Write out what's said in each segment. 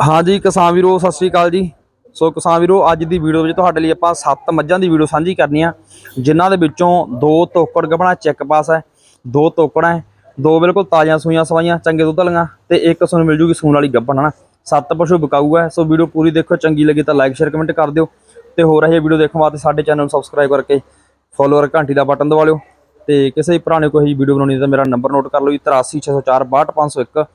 ਹਾਂਜੀ ਕਿਸਾਨ ਵੀਰੋ, ਸਤਿ ਸ੍ਰੀ ਅਕਾਲ ਜੀ। ਸੋ ਕਿਸਾਨ ਵੀਰੋ, ਅੱਜ ਦੀ ਵੀਡੀਓ ਵਿੱਚ ਤੁਹਾਡੇ ਲਈ ਆਪਾਂ ਸੱਤ ਮੱਝਾਂ ਦੀ ਵੀਡੀਓ ਸਾਂਝੀ ਕਰਨੀ ਆ, ਜਿਨ੍ਹਾਂ ਦੇ ਵਿੱਚੋਂ ਦੋ ਤੋਕੜ ਗੱਭਣਾ ਚੈੱਕ ਪਾਸ ਹੈ, ਦੋ ਤੋਕੜਾਂ ਹੈ, ਦੋ ਬਿਲਕੁਲ ਤਾਜ਼ੀਆਂ ਸੂਈਆਂ ਸਵਾਈਆਂ, ਚੰਗੇ ਦੁੱਧ ਵਾਲੀਆਂ ਤੇ ਇੱਕ ਤੁਹਾਨੂੰ ਮਿਲ ਜੂਗੀ ਸੂਣ ਵਾਲੀ ਗੱਭਣ, ਹਨਾ? ਸੱਤ ਪਸ਼ੂ ਬਕਾਊ ਹੈ, ਸੋ ਵੀਡੀਓ ਪੂਰੀ ਦੇਖੋ, ਚੰਗੀ ਲੱਗੀ ਤਾਂ ਲਾਈਕ ਸ਼ੇਅਰ ਕਮੈਂਟ ਕਰ ਦਿਓ ਤੇ ਹੋਰ ਇਹ ਵੀਡੀਓ ਦੇਖਣ ਵਾਸਤੇ ਸਾਡੇ ਚੈਨਲ ਨੂੰ ਸਬਸਕ੍ਰਾਈਬ ਕਰਕੇ ਫੋਲੋਅਰ ਘੰਟੀ ਦਾ ਬਟਨ ਦਬਾ ਲਿਓ ਤੇ ਕਿਸੇ ਵੀ ਭਰਾ ਨੇ ਕੋਈ ਵੀਡੀਓ ਬਣਾਉਣੀ ਤਾਂ ਮੇਰਾ ਨੰਬਰ ਨੋਟ ਕਰ ਲਓ ਜੀ 83604 62501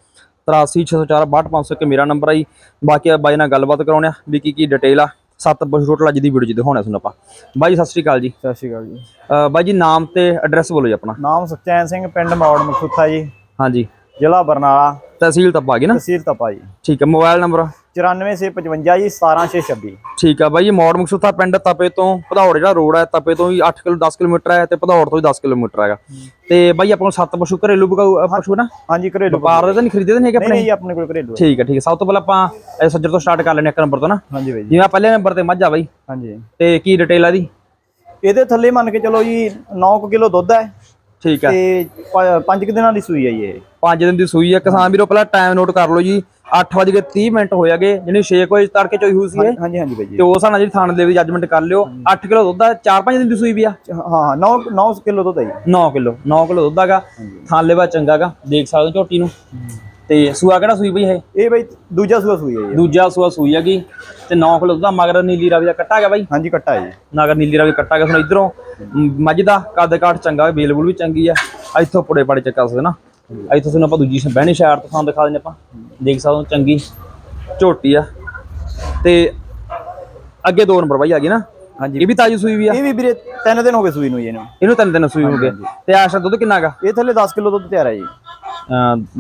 83604 ਮੇਰਾ ਨੰਬਰ ਆ ਜੀ। ਬਾਕੀ ਬਾਈ ਨਾਲ ਗੱਲਬਾਤ ਕਰਾਉਣੇ ਆ ਵੀ ਕੀ ਕੀ ਡਿਟੇਲ ਆ। ਸੱਤ ਬੁਸ਼ ਟੋਟਲ ਅੱਜ ਦੀ ਵੀਡੀਓ 'ਚ ਦਿਖਾਉਣਾ ਤੁਹਾਨੂੰ ਆਪਾਂ। ਬਾਈ ਸਤਿ ਸ੍ਰੀ ਅਕਾਲ ਜੀ। ਸਤਿ ਸ਼੍ਰੀ ਅਕਾਲ ਜੀ। ਬਾਈ ਜੀ ਨਾਮ ਤੇ ਐਡਰੈਸ ਬੋਲੋ ਜੀ ਆਪਣਾ। ਨਾਮ ਸੁਖਚੈਨ ਸਿੰਘ ਪਿੰਡ ਮੌੜ ਮਖੁੱਥਾ ਜੀ। ਹਾਂਜੀ। ਜ਼ਿਲ੍ਹਾ ਬਰਨਾਲਾ। ਤਹਿਸੀਲ ਤੱਪਾ ਗਈ ਨਾ? ਤਹਿਸੀਲ ਤਪਾ ਜੀ। ਠੀਕ ਹੈ ਮੋਬਾਈਲ ਨੰਬਰ 9455 ਜੀ 17626 ਠੀਕ ਆ ਬਾਈ ਜੀ ਮੋੜ ਮੁਕਸੁਥਾ ਪਿੰਡ ਤਪੇ ਤੋਂ ਭਦੌੜ ਜਿਹੜਾ ਰੋਡ ਹੈ ਤਪੇ ਤੋਂ ਹੀ 8 ਕਿਲੋ 10 ਕਿਲੋਮੀਟਰ ਹੈ ਤੇ ਭਦੌੜ ਤੋਂ ਹੀ 10 ਕਿਲੋਮੀਟਰ ਹੈਗਾ। ਤੇ ਬਾਈ ਆਪਾਂ ਨੂੰ ਸੱਤ ਪਸ਼ੂ ਘਰੇਲੂ ਪਸ਼ੂ ਨਾ? ਹਾਂਜੀ ਘਰੇਲੂ ਵਪਾਰ ਦੇ ਤਾਂ ਨਹੀਂ ਖਰੀਦੇ ਨਹੀਂ ਹੈਗੇ ਆਪਣੇ? ਨਹੀਂ ਆਪਣੇ ਕੋਲ ਘਰੇਲੂ। ਠੀਕ ਹੈ ਠੀਕ ਹੈ ਸਭ ਤੋਂ ਪਹਿਲਾਂ ਆਪਾਂ ਇਹ ਸੱਜਰ ਤੋਂ ਸਟਾਰਟ ਕਰ ਲੈਣੇ ਇੱਕ ਨੰਬਰ ਤੋਂ ਨਾ। ਹਾਂਜੀ ਬਾਈ ਜਿਵੇਂ ਪਹਿਲੇ ਨੰਬਰ ਤੇ ਮੱਝ ਆ ਬਾਈ। ਹਾਂਜੀ। ਤੇ ਕੀ ਡਿਟੇਲ ਆ ਦੀ ਇਹਦੇ ਥੱਲੇ ਮੰਨ ਕੇ ਚਲੋ ਜੀ 9 ਕਿਲੋ ਦੁੱਧ ਹੈ। ਠੀਕ ਹੈ ਤੇ 5 ਦਿਨਾਂ ਦੀ ਸੂਈ ਹੈ ਇਹ। 5 ਦਿਨ ਦੀ ਸੂਈ ਹੈ ਕਿਸਾਨ ਵੀਰੋ ਪਹਿਲਾਂ ਟਾਈਮ ਨੋਟ ਕਰ ਲਓ ਜੀ। 8:30 ਮਿੰਟ ਹੋਇਆਗੇ ਜਿਹਨੇ 6 ਵਜੇ ਤੜਕੇ ਚੋਈ ਹੋਈ ਸੀ ਹਾਂਜੀ ਹਾਂਜੀ ਬਾਈ ਤੇ ਉਸ ਨਾਲ ਜਿਹੜੀ ਥਾਣ ਦੇ ਵੀ ਜੱਜਮੈਂਟ ਕਰ ਲਿਓ। 8 ਕਿਲੋ ਦੁੱਧ ਆ। 4-5 ਦਿਨ ਦੀ ਸੂਈ ਵੀ ਆ। ਹਾਂ ਹਾਂ 9 9 ਕਿਲੋ ਦੁੱਧ ਹੈ ਜੀ। 9 ਕਿਲੋ। 9 ਕਿਲੋ ਦੁੱਧ ਹੈਗਾ। ਥਾਂ ਲੈਵਾ ਚੰਗਾਗਾ ਦੇਖ ਸਕਦੇ ਹੋ ਝੋਟੀ ਨੂੰ। ਤੇ ਸੂਆ ਕਿਹੜਾ ਸੂਈ ਬਈ ਇਹ? ਇਹ ਬਾਈ ਦੂਜਾ ਸੂਆ ਸੂਈ ਹੈ ਜੀ। ਦੂਜਾ ਸੂਆ ਸੂਈ ਹੈਗੀ। ਤੇ 9 ਕਿਲੋ ਦੁੱਧ ਦਾ ਮਗਰ ਨੀਲੀ ਰਾਵੀ ਦਾ ਕੱਟਾ ਗਿਆ ਬਾਈ? ਹਾਂਜੀ ਕੱਟਾ ਜੀ। ਨਗਰ ਨੀਲੀ ਰਾਵੀ ਕੱਟਾ ਗਿਆ ਹੁਣ ਇਧਰੋਂ ਮੱਝ ਦਾ ਕੱਦ ਕਾਠ ਚੰਗਾ ਬੇਲਬੁਲ ਵੀ ਚੰਗੀ ਆ। ਇੱਥੋਂ ਪੁੜੇ ਪੜੇ ਚੱਕਾ ਸਕਦੇ ਨਾ। ਇੱਥੋਂ ਤੁਹਾਨੂੰ ਆਪਾਂ ਦੂਜੀ ਬਹਿਣੀ ਸ਼ਹਿਰ ਤੋਂ ਤੁਹਾਨੂੰ ਦਿਖਾ ਦਿੰਦੇ ਆਪਾਂ। ਦੇਖ ਸਕਦੇ ਹੋ ਚੰਗੀ ਝੋਟੀ ਆ। ਤੇ ਅੱਗੇ ਦੋ ਨੰਬਰ ਬਾਈ ਆ ਗਈ ਨਾ। ਹਾਂਜੀ। ਇਹ ਵੀ ਤਾਜੀ ਸੂਈ ਵੀ ਆ? ਇਹ ਵੀ ਵੀਰੇ 3 ਦਿਨ ਹੋ ਗਏ ਸੂਈ ਨੂੰ ਜੀ ਇਹਨੂੰ। ਇਹਨੂੰ ਤਿੰਨ ਦਿਨ ਸੂਈ ਹੋ ਗਏ। ਤੇ ਆਸ਼ਾ ਦੁੱਧ ਕਿੰਨਾ ਗਾ ਇਹ ਥੱਲੇ 10 ਕਿਲੋ ਦੁੱਧ ਤਿਆਰ ਹੈ ਜੀ।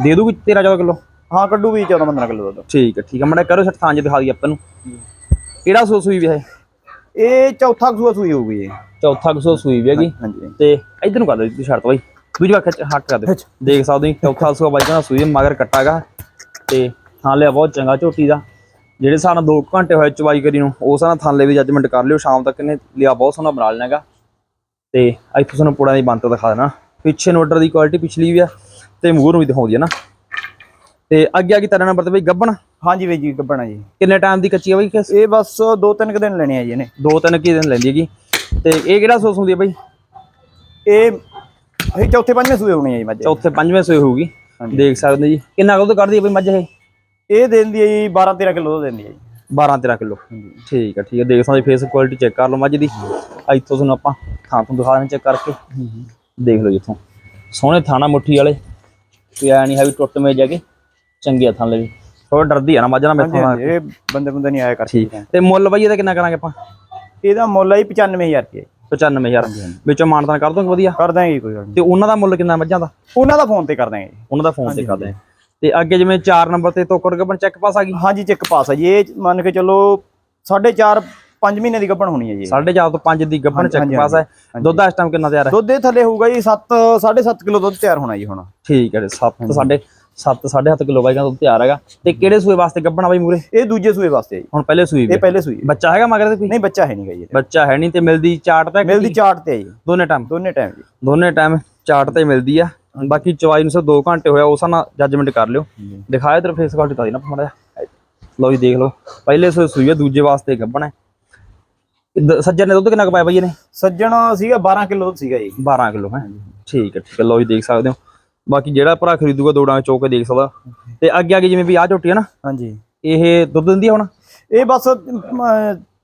ਦੇ ਦੂਗੀ 13 14 ਕਿਲੋ? ਹਾਂ ਕੱਢੂ ਵੀ 14 15 ਕਿਲੋ ਦੁੱਧ। ਠੀਕ ਹੈ ਠੀਕ ਹੈ ਮੜਾ ਕਰੋ ਸੱਟ ਥਾਂ ਜੇ ਦਿਖਾ ਦਈ ਆਪਾਂ ਨੂੰ। ਕਿਹੜਾ ਸੂ ਸੂਈ ਵੀ ਹੈ ਇਹ? ਚੌਥਾ ਸੂਆ ਸੂਈ ਹੋਊਗੀ ਜੀ। ਚੌਥਾ ਸੂ ਸੂਈ ਵੀ ਹੈਗੀ ਹਾਂਜੀ। ਤੇ ਇਧਰ ਨੂੰ ਕਰ ਦੇ ਤੁਸੀਂ ਛੱਡ ਬਾਈ। ਦੂਜੀ ਵਾਰ ਖਿੱਚ ਹੱਕ ਕਰ ਦੇ ਦੇਖ ਸਕਦੇ ਹੋ ਚੌਥਾ ਸੂਆ ਬਾਈ ਕਹਿੰਦਾ ਸੂਈ ਮਗਰ ਕੱਟਾਗਾ ਤੇ ਥਾਂ ਲਿਆ ਬਹੁਤ ਚੰਗਾ ਝੋਟੀ ਦਾ। ਜਿਹੜੇ ਨਾਲ 2 ਘੰਟੇ ਹੋਏ ਚਵਾਈ ਕਰੀ ਨੂੰ ਉਸ ਨਾਲ ਥਾਂ ਲੈ ਵੀ ਜੱਜਮੈਂਟ ਕਰ ਲਿਓ ਸ਼ਾਮ ਤੱਕ ਇਹਨੇ ਲਿਆ ਬਹੁਤ ਸੋਹਣਾ ਬਣਾ ਲੈਣਾਗਾ ਤੇ ਇੱਥੋਂ ਤੁਹਾਨੂੰ ਪੁੜਾਂ ਦੀ ਬੰਤ ਦਿਖਾ ਦੇਣਾ। ਪਿੱਛੇ ਨੋਟਰ ਦੀ ਕੁਆਲਿਟੀ ਪਿਛਲੀ ਵੀ ਆ ਤੇ ਮੂਹਰ ਨੂੰ ਵੀ ਦਿਖਾਉਂਦੀ ਹੈ ਨਾ। ਤੇ ਅੱਗੇ ਆ ਗਈ ਤੇਰਾ ਨੰਬਰ ਤੇ ਬਈ ਗੱਬਣ। ਹਾਂਜੀ ਬਾਈ ਜੀ ਗੱਬਣਾ ਜੀ। ਕਿੰਨੇ ਟਾਈਮ ਦੀ ਕੱਚੀ ਆ ਬਈ ਇਹ ਬਸ ਦੋ ਤਿੰਨ ਕੁ ਦਿਨ ਲੈਣੇ ਆ ਜੀ ਇਹਨੇ। ਦੋ ਤਿੰਨ ਕੀ ਦਿਨ ਲੈਂਦੀ ਹੈਗੀ। ਤੇ ਇਹ ਕਿਹੜਾ ਸੋਸ ਹੁੰਦੀ ਹੈ ਬਈ? ਇਹ ਇਹ ਚੌਥੇ ਪੰਜਵੇਂ ਸੂਏ ਹੋਣੇ ਆ ਜੀ ਮੱਝ। ਚੌਥੇ ਪੰਜਵੇਂ ਸੋਏ ਹੋਊਗੀ। ਦੇਖ ਸਕਦੇ ਜੀ। ਕਿੰਨਾ ਕੁ ਦੁੱਧ ਕੱਢਦੀ ਹੈ ਬਈ ਮੱਝ ਇਹ? ਇਹ ਦਿੰਦੀ ਹੈ ਜੀ 12 13 ਕਿਲੋ ਦੁੱਧ ਦਿੰਦੀ ਹੈ ਜੀ। 12 13 ਕਿਲੋ। ਠੀਕ ਹੈ ਠੀਕ ਹੈ। ਦੇਖ ਸਕਦੇ ਫੇਸ ਕੁਆਲਿਟੀ ਚੈੱਕ ਕਰ ਲਓ ਮੱਝ ਦੀ। ਇੱਥੋਂ ਤੁਹਾਨੂੰ ਆਪਾਂ ਥਾਂ ਤੋਂ ਦਿਖਾ ਦਿੰਦੇ ਚੈੱਕ ਕਰਕੇ। ਦੇਖ ਲਓ ਜਿੱਥੋਂ ਸੋਹਣੇ ਥਾਣਾ ਮੁੱਠੀ ਵਾਲੇ। ਕੋਈ ਐ ਨਹੀਂ ਹੈ ਵੀ ਟੁੱਟ ਮੇ ਜਾ ਕੇ ਚੰਗੀ ਥਾਂ ਲਈ। ਥੋੜਾ ਡਰਦੀ ਆ ਨਾ ਮੱਝ ਨਾਲ ਮੈਥੋਂ ਇਹ ਬੰਦੇ ਬੰਦੇ ਨਹੀਂ ਆਇਆ ਕਰ ਠੀਕ। ਤੇ ਮੁੱਲ ਬਈ ਇਹਦਾ ਕਿੰਨਾ ਕਰਾਂਗੇ ਆਪਾਂ? ਇਹਦਾ ਮੁੱਲ ਹੈ ਜੀ 95000 ਰੁਪਏ। 95000 ਵਿੱਚੋਂ ਮਾਨਤਾਨ ਕਰ ਦੋਗੇ ਵਧੀਆ? ਕਰ ਦਾਂਗੇ ਕੋਈ ਗੱਲ ਤੇ ਉਹਨਾਂ ਦਾ ਮੁੱਲ ਕਿੰਨਾ ਮੱਝਾਂ ਦਾ? ਉਹਨਾਂ ਦਾ ਫੋਨ ਤੇ ਕਰ ਦਾਂਗੇ ਉਹਨਾਂ ਦਾ ਫੋਨ ਤੇ ਕਰਦੇ ਆ ਤੇ ਅੱਗੇ ਜਿਵੇਂ 4 ਨੰਬਰ ਤੇ ਤੋਕਰ ਗੱਬਨ ਚੈੱਕ ਪਾਸ ਆ ਗਈ? ਹਾਂਜੀ ਚੈੱਕ ਪਾਸ ਹੈ ਜੀ। ਇਹ ਮੰਨ ਕੇ ਚੱਲੋ 4.5 5 ਮਹੀਨੇ ਦੀ ਗੱਭਣ ਹੋਣੀ ਹੈ ਜੀ। 4.5 ਤੋਂ 5 ਦੀ ਗੱਬਨ ਚੈੱਕ ਪਾਸ ਹੈ ਦੁੱਧ ਇਸ ਟਾਈਮ ਕਿੰਨਾ ਤਿਆਰ ਹੈ? ਦੁੱਧ ਥੱਲੇ ਹੋਊਗਾ ਜੀ 7 7.5 ਕਿਲੋ ਦੁੱਧ ਤਿਆਰ ਹੋਣਾ ਜੀ ਹੁਣ। ਠੀਕ ਹੈ 7 ਸਾਢੇ 7 7.5 ਕਿਲੋ ਬਾਈ ਦਾ ਦੁੱਧ ਤਿਆਰ ਹੈਗਾ। ਤੇ ਕਿਹੜੇ ਸੂਏ ਵਾਸਤੇ ਗੱਬਣਾ ਬਾਈ ਮੂਰੇ? ਇਹ ਦੂਜੇ ਸੂਏ ਵਾਸਤੇ ਜੀ। ਹੁਣ ਪਹਿਲੇ ਸੂਈ ਇਹ ਪਹਿਲੇ ਸੂਈ। ਬੱਚਾ ਹੈਗਾ ਮਗਰ ਤੇ ਕੋਈ? ਨਹੀਂ ਬੱਚਾ ਹੈ ਨਹੀਂਗਾ ਜੀ। ਬੱਚਾ ਹੈ ਨਹੀਂ ਤੇ ਮਿਲਦੀ ਚਾਟ ਤੇ ਮਿਲਦੀ ਚਾਰਟ ਤੇ ਜੀ। ਦੋਨੇ ਟਾਈਮ ਦੋਨੇ ਟਾਈਮ ਜੀ। ਦੋਨੇ ਟਾਈਮ ਚਾਟ ਤੇ ਮਿਲਦੀ ਆ। ਬਾਕੀ ਚਵਾਈ ਨੂੰ ਸਿਰ 2 ਘੰਟੇ ਹੋਇਆ ਉਸ ਨਾਲ ਜੱਜਮੈਂਟ ਕਰ ਲਿਓ। ਦਿਖਾਇਆ ਤੇ ਫੇਸ ਕੁਆਲਿਟੀ ਤਾਂ ਨਾ ਮਾੜਾ। ਲਓ ਜੀ ਦੇਖ ਲਓ। ਪਹਿਲੇ ਸੂਏ ਸੂਈ ਦੂਜੇ ਵਾਸਤੇ ਗੱਬਣਾ ਹੈ। ਸੱਜਣ ਨੇ ਦੁੱਧ ਕਿੰਨਾ ਪਾਇਆ ਬਾਈ ਇਹਨੇ? ਸੱਜਣ ਸੀਗਾ 12 ਕਿਲੋ ਦੁੱਧ ਸੀਗਾ ਜੀ। 12 ਕਿਲੋ ਹੈ? ਠੀਕ ਹੈ ਠੀਕ ਹੈ। ਲਓ ਜੀ ਦੇਖ ਸਕਦੇ ਹੋ। ਬਾਕੀ ਜਿਹੜਾ ਭਰਾ ਖਰੀਦੂਗਾ ਦੋ ਡਾਂਗ ਚੋਕ ਕੇ ਦੇਖ ਸਕਦਾ। ਤੇ ਅੱਗੇ ਅੱਗੇ ਜਿਵੇਂ ਵੀ ਆ ਝੋਟੀ ਹੈ ਨਾ ਹਾਂਜੀ। ਇਹ ਦੁੱਧ ਦਿੰਦੀ ਆ ਹੁਣ? ਇਹ ਬਸ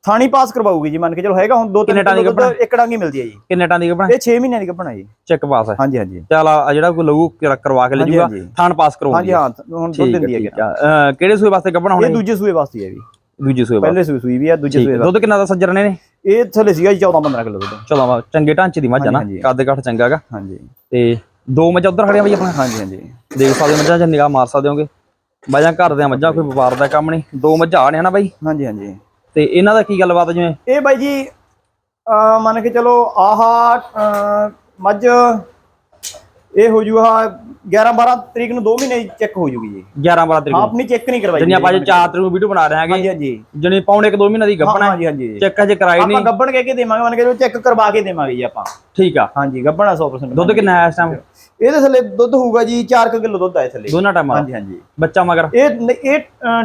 ਥਾਣੀ ਪਾਸ ਕਰਵਾਊਗੀ ਜੀ ਮੰਨ ਕੇ ਚਲੋ ਹੈਗਾ ਹੁਣ ਦੋ ਤਿੰਨ ਟਾਂ ਦੀ ਦੁੱਧ ਇੱਕ ਡਾਂਗੀ ਮਿਲਦੀ ਹੈ ਜੀ। ਕਿੰਨੇ ਟਾਂ ਦੀ ਇਹ 6 ਮਹੀਨਿਆਂ ਦੀ ਹੈ ਜੀ। ਚੈੱਕ ਪਾਸ ਹੈ। ਹਾਂਜੀ ਹਾਂਜੀ। ਚੱਲ ਆ ਜਿਹੜਾ ਕੋਈ ਲਊ ਕਰ- ਕਰਵਾ ਕੇ ਲੈ ਜੂਗਾ। ਥਾਣ ਪਾਸ ਕਰਵਾਉਂਦੀ ਹਾਂਜੀ ਹਾਂ। ਹੁਣ ਦੁੱਧ ਦਿੰਦੀ ਹੈ ਆ ਕਿਹੜੇ। ਸੂਏ ਵਾਸਤੇ ਇਹ ਹੁਣ ਦੂਜੇ ਸੂਏ ਵਾਸਤੇ ਹੈ ਵੀ ਦੂਜੇ ਸੂਏ ਪਹਿਲੇ ਸੂਏ ਸੂਈ ਵੀ ਹੈ ਦੂਜੇ ਸੂਏ। ਦੁੱਧ ਕਿੰਨਾ ਦਾ ਸੱਜਰ ਨੇ। ਇਹ ਥੱਲੇ ਸੀਗਾ ਜੀ 14 15 ਕਿਲੋ ਦੁੱਧ। ਚਲੋ ਵਾ ਚੰਗੇ ਢਾਂਚੇ ਦੀ ਮੱਝ ਆ ਨਾ ਕੱਦ ਕਾਠ ਚੰਗਾ ਹੈਗਾ। ਹਾਂਜੀ। ਤੇ ਦੋ ਮੱਝਾਂ ਉਧਰ ਖੜੀਆਂ ਬਈ ਆਪਣਾ? ਹਾਂਜੀ ਹਾਂਜੀ। ਦੇਖ ਸਕਦੇ ਮੱਝਾਂ 'ਚ ਨਿਗਾਹ ਮਾਰ ਸਕਦੇ ਹੋਗੇ। ਮੱਝਾਂ ਘਰ ਦੇ ਮੱਝਾਂ ਕੋਈ ਵਪਾਰ ਦਾ ਕੰਮ ਨਹੀਂ। ਦੋ ਮੱਝਾਂ ਆ ਨੇ ਨਾ ਬਾਈ? ਹਾਂਜੀ ਹਾਂਜੀ। ਤੇ ਇਹਨਾਂ ਦਾ ਕੀ ਗੱਲਬਾਤ ਜਿਵੇਂ? ਇਹ ਬਾਈ ਜੀ ਮੰਨ ਕੇ ਚਲੋ ਆਹ ਮੱਝ ਇਹ ਹੋ ਜੂਗਾ 11 12 ਤਰੀਕ ਨੂੰ 2 ਮਹੀਨੇ ਚੈੱਕ ਹੋ ਜੂਗੀ ਜੀ। 11 12 ਤਰੀਕ ਨੂੰ। ਆਪਣੀ ਚੈੱਕ ਨਹੀਂ ਕਰਵਾਈ ਜਿੰਨੀ ਆਪਾਂ ਅੱਜ 4 ਤਰੀਕ ਨੂੰ ਵੀਡੀਓ ਬਣਾ ਰਹੇ ਹਾਂਜੀ ਹਾਂਗੇ ਹਾਂਜੀ ਜਣੀ ਪੌਣੇ 1 2 ਮਹੀਨੇ ਦੀ ਗੱਭਣਾ ਹਾਂਜੀ ਹਾਂਜੀ। ਚੈੱਕ ਹਜੇ ਕਰਾਈ ਆਪਾਂ ਨਹੀਂ। ਗੱਬਣ ਕਹਿ ਕੇ ਦੇਵਾਂਗੇ ਮੰਨ ਕੇ ਚੈੱਕ ਕਰਵਾ ਕੇ ਦੇਵਾਂਗੇ ਜੀ ਆਪਾਂ। ਠੀਕ ਆ। ਹਾਂਜੀ ਗੱਬਣ 100% ਦੁੱਧ ਕਿੰਨਾ ਹੈ ਇਸ ਟਾਈਮ ਇਹਦੇ ਥੱਲੇ ਦੁੱਧ ਹੋਊਗਾ ਜੀ 4 ਕਿਲੋ ਦੁੱਧ ਆਏ ਥੱਲੇ। ਦੋਨਾਂ ਟਾਈਮਾਂ ਹਾਂਜੀ ਹਾਂਜੀ। ਬੱਚਾ ਮਗਰ? ਇਹ ਇਹ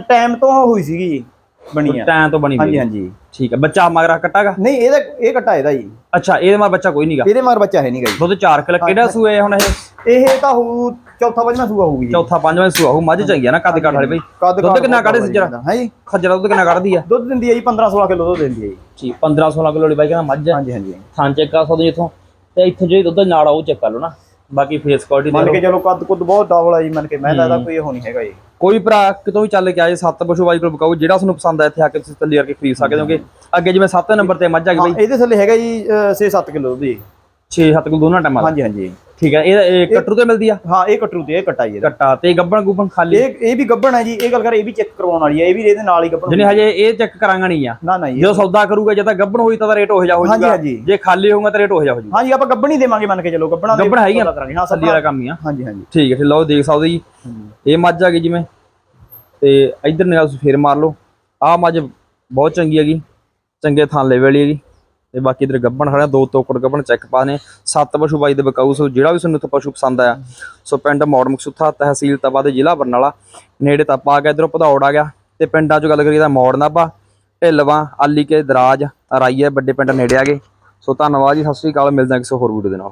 ਟਾਈਮ ਤੋਂ ਹੋਈ ਸੀਗੀ ਜੀ। ਬਣੀ ਆ। ਟਾਂ ਤੋਂ ਬਣੀ ਹਾਂਜੀ ਹੋਈ ਹਾਂਜੀ। ਠੀਕ ਹੈ ਬੱਚਾ ਮਗਰ ਕੱਟਾਗਾ ਨਹੀਂ ਇਹਦਾ ਇਹ ਘਟਾ ਇਹਦਾ ਜੀ। ਅੱਛਾ ਇਹਦੇ ਮਗਰ ਬੱਚਾ ਕੋਈ ਨਹੀਂਗਾ? ਇਹਦੇ ਮਗਰ ਬੱਚਾ ਹੈ ਨਹੀਂਗਾ ਜੀ। ਦੁੱਧ 4 ਕਿਲੋ ਕਿਹੜਾ ਸੂਏ ਹੁਣ ਇਹ? ਇਹ ਤਾਂ ਹੋਊ ਚੌਥਾ ਪੰਜਵਾਂ ਸੂਆ ਹੋਊਗੀ ਜੀ। ਚੌਥਾ ਪੰਜਵਾਂ ਸੂਆ ਉਹ ਮੱਝ ਚੰਗੀ ਆ ਨਾ ਕੱਦ ਕਾਠ ਵਾਲੀ ਬਈ। ਦੁੱਧ ਕਿੰਨਾ ਕੱਢੇ ਸੀ ਜਰਾ? ਹੈ ਜੀ। ਖੱਜਰਾ ਦੁੱਧ ਕਿੰਨਾ ਕੱਢਦੀ ਆ? ਦੁੱਧ ਦਿੰਦੀ ਹੈ ਜੀ 15 16 ਕਿਲੋ ਦੁੱਧ ਦਿੰਦੀ ਹੈ ਜੀ। ਠੀਕ 15 16 ਕਿਲੋ ਵਾਲੀ ਬਾਈ ਕਹਿੰਦਾ ਮੱਝ ਆ। ਹਾਂਜੀ ਹਾਂਜੀ। ਥਾਂ ਚੈੱਕ ਕਰ ਸਕਦੇ ਹੋ ਇੱਥੋਂ। ਤੇ ਇੱਥੋਂ ਜਿਹੜੀ ਦੁੱਧ ਨਾਲ ਆ ਉਹ ਚੈੱਕ ਕਰ ਲਓ ਨਾ। ਬਾਕੀ ਫੇਸ ਕੁਆਲਿਟੀ ਮੰਨ ਦੇ ਕੇ ਚਲੋ ਕੱਦ ਕੁੱਦ ਬਹੁਤ ਡਬਲ ਆ ਜੀ ਮੰਨ ਕੇ। ਮੈਂ ਤਾਂ ਇਹਦਾ ਕੋਈ ਨਹੀਂ ਹੈਗਾ ਜੀ। ਕੋਈ ਭਰਾ ਕਿਤੋਂ ਵੀ ਚੱਲ ਕੇ ਆਏ ਸੱਤ ਪਸ਼ੂ ਬਾਈ ਕੋਲ ਬਕਾਓ ਜਿਹੜਾ ਤੁਹਾਨੂੰ ਪਸੰਦ ਆ ਇੱਥੇ ਆ ਕੇ ਤੁਸੀਂ ਤੱਲੀ ਕਰਕੇ ਖਰੀਦ ਸਕਦੇ ਹੋਗੇ। ਅੱਗੇ ਜਿਵੇਂ 7 ਨੰਬਰ ਤੇ ਮੱਝ ਆ ਗਈ ਬਈ। ਇਹਦੇ ਥੱਲੇ ਹੈਗਾ ਜੀ 6-7 ਕਿਲੋ ਜੀ 6-7 ਕਿਲੋ ਦੋਨਾਂ ਟਾਈਮਾਂ ਦਾ। ਹਾਂਜੀ ਹਾਂਜੀ। ਠੀਕ ਹੈ ਇਹ ਕਟਰੂ ਤੇ ਮਿਲਦੀ ਆ? ਹਾਂ ਇਹ ਕਟਰੂ ਤੇ ਇਹ ਕਟਾ ਜੀ ਕੱਟਾ ਤੇ ਗੱਬਣ ਗੁੱਬਣ ਖਾਲੀ? ਇਹ ਇਹ ਵੀ ਗੱਬਣ ਹੈ ਜੀ ਇਹ ਗੱਲ ਕਰ ਇਹ ਵੀ ਚੈੱਕ ਕਰਵਾਉਣ ਵਾਲੀ ਹੈ ਇਹ ਵੀ ਇਹਦੇ ਨਾਲ ਹੀ ਗੱਬਣ ਜਿਹਨੇ ਹਜੇ ਇਹ ਚੈੱਕ ਕਰਾਂਗਾ ਨਹੀਂ ਆ। ਨਾ ਨਾ ਜੀ। ਜਦੋਂ ਸੌਦਾ ਕਰੂਗਾ ਜੇ ਤਾਂ ਗੱਬਣ ਹੋਈ ਤਾਂ ਰੇਟ ਹੋ ਜਾ ਹੋ ਹਾਂਜੀ। ਜੇ ਖਾਲੀ ਹੋਊਗਾ ਤਾਂ ਰੇਟ ਹੋ ਜਾ ਹੋ ਜਾਊਗਾ। ਹਾਂਜੀ ਆਪਾਂ ਗੱਬਣ ਹੀ ਦੇਵਾਂਗੇ ਮੰਨ ਕੇ ਚਲੋ ਗੱਬਣਾ ਦੇ ਗੱਬਣ? ਪਤਾ ਕਰਾਂਗੇ। ਹਾਂ ਥੱਲੀ ਵਾਲਾ ਕੰਮ ਹੀ ਆ। ਹਾਂਜੀ ਹਾਂਜੀ। ਠੀਕ ਹੈ ਠੀਕ ਲਓ ਦੇਖ ਸਕਦੇ ਜੀ। ਇਹ ਮੱਝ ਆ ਗਈ ਜਿਵੇਂ। ਤੇ ਇਧਰ ਨਿਗਾਹ ਤੁਸੀਂ ਫੇਰ ਮਾਰ ਲਓ। ਆਹ ਮੱਝ ਬਹੁਤ ਚੰਗੀ ਹੈਗੀ। ਚੰਗੇ ਥਾਂ ਲੈ ਵਾਲੀ ਹੈਗੀ। ਤੇ ਬਾਕੀ ਇਧਰ ਗੱਬਣ ਖੜਾ ਦੋ ਤੋਕੜ ਗੱਬਣ ਚੈੱਕ ਪਾ ਨੇ। ਸੱਤ ਪਸ਼ੂ ਬਾਈ ਦੇ ਬਕਾਊ ਸੋ ਜਿਹੜਾ ਵੀ ਤੁਹਾਨੂੰ ਇੱਥੇ ਪਸ਼ੂ ਪਸੰਦ ਆਇਆ। ਸੋ ਪਿੰਡ ਮੌੜ ਮਕਸੂਥਾ, ਤਹਿਸੀਲ ਤਪਾ ਦੇ ਜ਼ਿਲ੍ਹਾ ਬਰਨਾਲਾ। ਨੇੜੇ ਤਪਾ ਆ ਗਿਆ ਇਧਰੋਂ ਭਦੌੜ ਆ ਗਿਆ। ਤੇ ਪਿੰਡਾਂ 'ਚ ਗੱਲ ਕਰੀਏ ਤਾਂ ਮੌੜ ਨਾਭਾ, ਢਿੱਲਵਾਂ ਆਲੀ ਕੇ ਦਰਾਜ ਰਾਈਏ ਵੱਡੇ ਪਿੰਡ ਨੇੜੇ ਆ ਗਏ। ਸੋ ਧੰਨਵਾਦ ਜੀ, ਸਤਿ ਸ੍ਰੀ ਅਕਾਲ, ਮਿਲਦੇ ਹਾਂ ਕਿਸੇ ਹੋਰ ਵੀਡੀਓ ਦੇ ਨਾਲ।